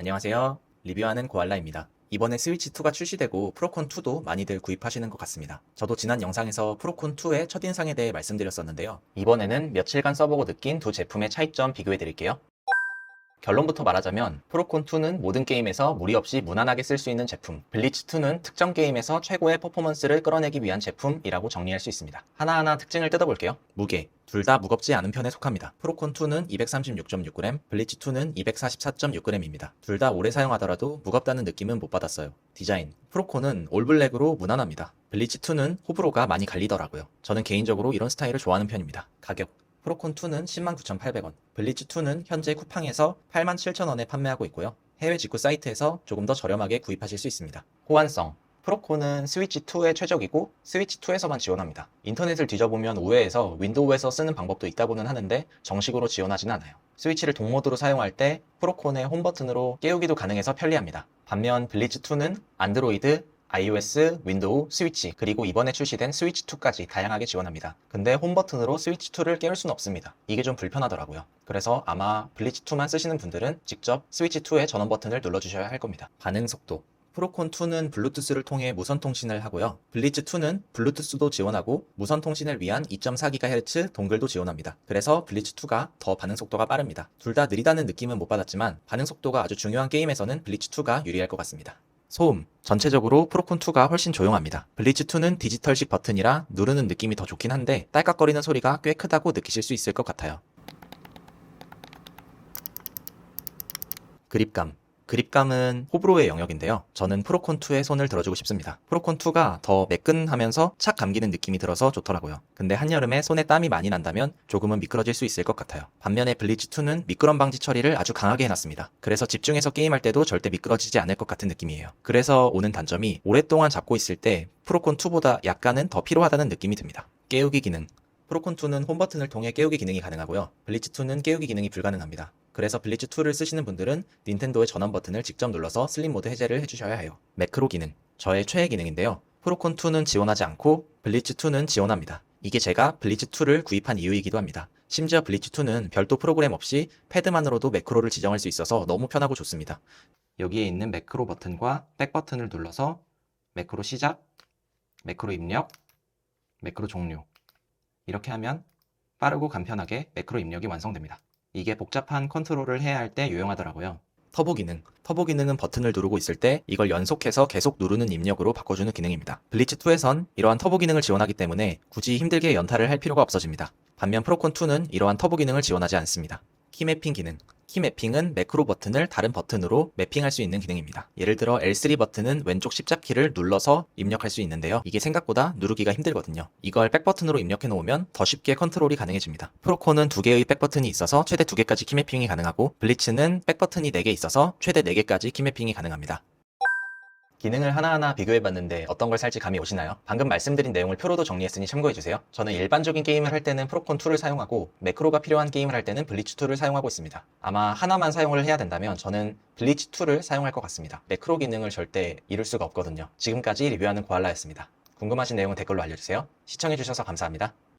안녕하세요. 리뷰하는 고알라입니다. 이번에 스위치2가 출시되고 프로콘2도 많이들 구입하시는 것 같습니다. 저도 지난 영상에서 프로콘2의 첫인상에 대해 말씀드렸었는데요. 이번에는 며칠간 써보고 느낀 두 제품의 차이점 비교해 드릴게요. 결론부터 말하자면 프로콘2는 모든 게임에서 무리 없이 무난하게 쓸 수 있는 제품, 블리츠2는 특정 게임에서 최고의 퍼포먼스를 끌어내기 위한 제품이라고 정리할 수 있습니다. 하나하나 특징을 뜯어볼게요. 무게, 둘 다 무겁지 않은 편에 속합니다. 프로콘2는 236.6g, 블리츠2는 244.6g입니다. 둘 다 오래 사용하더라도 무겁다는 느낌은 못 받았어요. 디자인, 프로콘은 올블랙으로 무난합니다. 블리츠2는 호불호가 많이 갈리더라고요. 저는 개인적으로 이런 스타일을 좋아하는 편입니다. 가격, 프로콘2는 109,800원, 블리츠2는 현재 쿠팡에서 87,000원에 판매하고 있고요. 해외 직구 사이트에서 조금 더 저렴하게 구입하실 수 있습니다. 호환성, 프로콘은 스위치2의 최적이고 스위치2에서만 지원합니다. 인터넷을 뒤져보면 우회해서 윈도우에서 쓰는 방법도 있다고는 하는데 정식으로 지원하지는 않아요. 스위치를 동모드로 사용할 때 프로콘의 홈 버튼으로 깨우기도 가능해서 편리합니다. 반면 블리츠2는 안드로이드, iOS, 윈도우, 스위치, 그리고 이번에 출시된 스위치2까지 다양하게 지원합니다. 근데 홈 버튼으로 스위치2를 깨울 수는 없습니다. 이게 좀 불편하더라고요. 그래서 아마 블리츠2만 쓰시는 분들은 직접 스위치2의 전원 버튼을 눌러주셔야 할 겁니다. 반응 속도. 프로콘2는 블루투스를 통해 무선 통신을 하고요. 블리츠2는 블루투스도 지원하고 무선 통신을 위한 2.4GHz 동글도 지원합니다. 그래서 블리츠2가 더 반응 속도가 빠릅니다. 둘 다 느리다는 느낌은 못 받았지만 반응 속도가 아주 중요한 게임에서는 블리츠2가 유리할 것 같습니다. 소음. 전체적으로 프로콘2가 훨씬 조용합니다. 블리츠2는 디지털식 버튼이라 누르는 느낌이 더 좋긴 한데 딸깍거리는 소리가 꽤 크다고 느끼실 수 있을 것 같아요. 그립감. 그립감은 호불호의 영역인데요. 저는 프로콘2에 손을 들어주고 싶습니다. 프로콘2가 더 매끈하면서 착 감기는 느낌이 들어서 좋더라고요. 근데 한여름에 손에 땀이 많이 난다면 조금은 미끄러질 수 있을 것 같아요. 반면에 블리츠2는 미끄럼 방지 처리를 아주 강하게 해놨습니다. 그래서 집중해서 게임할 때도 절대 미끄러지지 않을 것 같은 느낌이에요. 그래서 오는 단점이 오랫동안 잡고 있을 때 프로콘2보다 약간은 더 필요하다는 느낌이 듭니다. 깨우기 기능. 프로콘2는 홈 버튼을 통해 깨우기 기능이 가능하고요. 블리츠2는 깨우기 기능이 불가능합니다. 그래서 블리츠 2를 쓰시는 분들은 닌텐도의 전원 버튼을 직접 눌러서 슬립 모드 해제를 해주셔야 해요. 매크로 기능, 저의 최애 기능인데요. 프로콘 2는 지원하지 않고 블리츠 2는 지원합니다. 이게 제가 블리츠 2를 구입한 이유이기도 합니다. 심지어 블리츠 2는 별도 프로그램 없이 패드만으로도 매크로를 지정할 수 있어서 너무 편하고 좋습니다. 여기에 있는 매크로 버튼과 백 버튼을 눌러서 매크로 시작, 매크로 입력, 매크로 종료 이렇게 하면 빠르고 간편하게 매크로 입력이 완성됩니다. 이게 복잡한 컨트롤을 해야 할 때 유용하더라고요. 터보 기능. 터보 기능은 버튼을 누르고 있을 때 이걸 연속해서 계속 누르는 입력으로 바꿔주는 기능입니다. 블리츠2에선 이러한 터보 기능을 지원하기 때문에 굳이 힘들게 연타를 할 필요가 없어집니다. 반면 프로콘2는 이러한 터보 기능을 지원하지 않습니다. 키매핑 기능. 키매핑은 매크로 버튼을 다른 버튼으로 매핑할 수 있는 기능입니다. 예를 들어 L3 버튼은 왼쪽 십자키를 눌러서 입력할 수 있는데요. 이게 생각보다 누르기가 힘들거든요. 이걸 백 버튼으로 입력해 놓으면 더 쉽게 컨트롤이 가능해집니다. 프로콘은 두 개의 백 버튼이 있어서 최대 두 개까지 키매핑이 가능하고 블리츠는 백 버튼이 4개 있어서 최대 4개까지 키매핑이 가능합니다. 기능을 하나하나 비교해봤는데 어떤 걸 살지 감이 오시나요? 방금 말씀드린 내용을 표로도 정리했으니 참고해주세요. 저는 일반적인 게임을 할 때는 프로콘 2를 사용하고 매크로가 필요한 게임을 할 때는 블리츠 2를 사용하고 있습니다. 아마 하나만 사용을 해야 된다면 저는 블리츠 2를 사용할 것 같습니다. 매크로 기능을 절대 잃을 수가 없거든요. 지금까지 리뷰하는 고알라였습니다. 궁금하신 내용은 댓글로 알려주세요. 시청해주셔서 감사합니다.